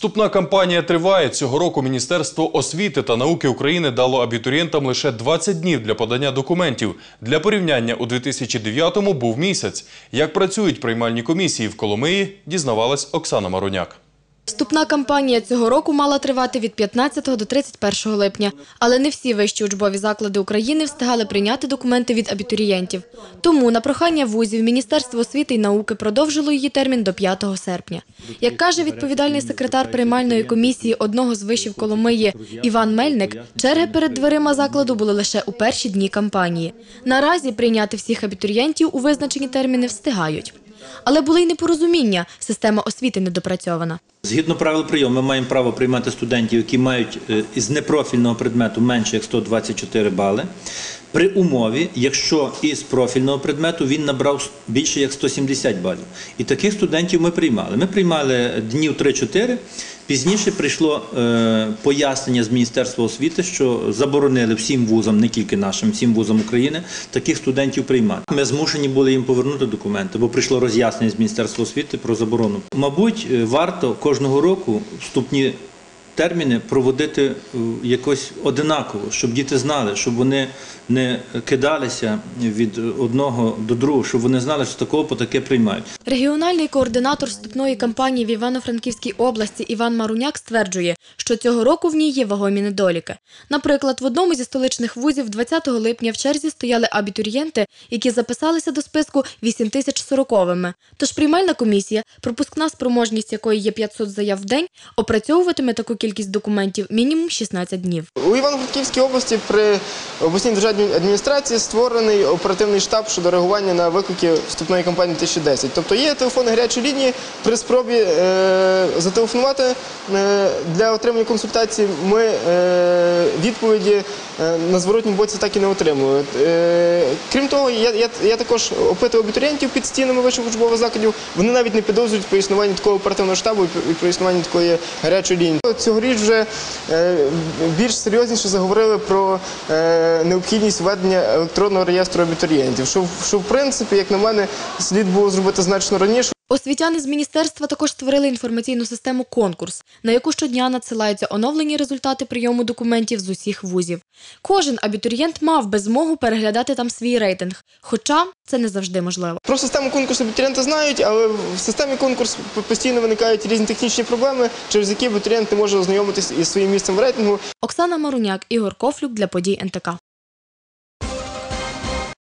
Вступна кампанія триває. Цього року Міністерство освіти та науки України дало абітурієнтам лише 20 днів для подання документів. Для порівняння у 2009-му був місяць. Як працюють приймальні комісії в Коломиї, дізнавалась Оксана Маруняк. Вступна кампанія цього року мала тривати від 15 до 31 липня, але не всі вищі учбові заклади України встигали прийняти документи від абітурієнтів. Тому на прохання вузів Міністерство освіти і науки продовжило її термін до 5 серпня. Як каже відповідальний секретар приймальної комісії одного з вишів Коломиї Іван Мельник, черги перед дверима закладу були лише у перші дні кампанії. Наразі прийняти всіх абітурієнтів у визначені терміни встигають. Але були й непорозуміння, система освіти недопрацьована. Згідно правил прийому, ми маємо право приймати студентів, які мають е, із непрофільного предмету менше як 124 бали. При умові, якщо із профільного предмету він набрав більше як 170 балів. І таких студентів ми приймали. Ми приймали днів 3-4. Пізніше прийшло е, пояснення з Міністерства освіти, що заборонили всім вузам, не тільки нашим, всім вузам України, таких студентів приймати. Ми змушені були їм повернути документи, бо прийшло роз'яснення з Міністерства освіти про заборону. Мабуть, е, варто кожного року вступні терміни проводити е, якось одинаково, щоб діти знали, щоб вони не кидалися від одного до другого, щоб вони знали, що такого по таке приймають. Регіональний координатор вступної кампанії в Івано-Франківській області Іван Маруняк стверджує, що цього року в ній є вагомі недоліки. Наприклад, в одному зі столичних вузів 20 липня в черзі стояли абітурієнти, які записалися до списку 8040-ми. Тож приймальна комісія, пропускна спроможність якої є 500 заяв в день, опрацьовуватиме таку кількість документів мінімум 16 днів. У Івано-Франківській області при обласній державній адміністрації створений оперативний штаб щодо реагування на виклики вступної кампанії 2010. Тобто є телефонні гарячі лінії при спробі е, зателефонувати е, для отримання консультацій. Ми е, відповіді на зворотньому боці так і не отримуємо. Е, крім того, я, я, я також опитував абітурієнтів під стінами вищих учбових закладів. Вони навіть не підозрюють про існування такого оперативного штабу і про існування такої гарячої лінії. Цьогоріч вже е, більш серйозніше заговорили про е, необхідність введення електронного реєстру абітурієнтів, що, що в принципі, як на мене, слід було зробити значно раніше. Освітяни з міністерства також створили інформаційну систему конкурс, на яку щодня надсилаються оновлені результати прийому документів з усіх вузів. Кожен абітурієнт мав би змогу переглядати там свій рейтинг, хоча це не завжди можливо. Про систему конкурсу абітурієнти знають, але в системі конкурсу постійно виникають різні технічні проблеми, через які абітурієнт не може ознайомитись із своїм місцем в рейтингу. Оксана Маруняк, Ігор Кофлюк для подій НТК.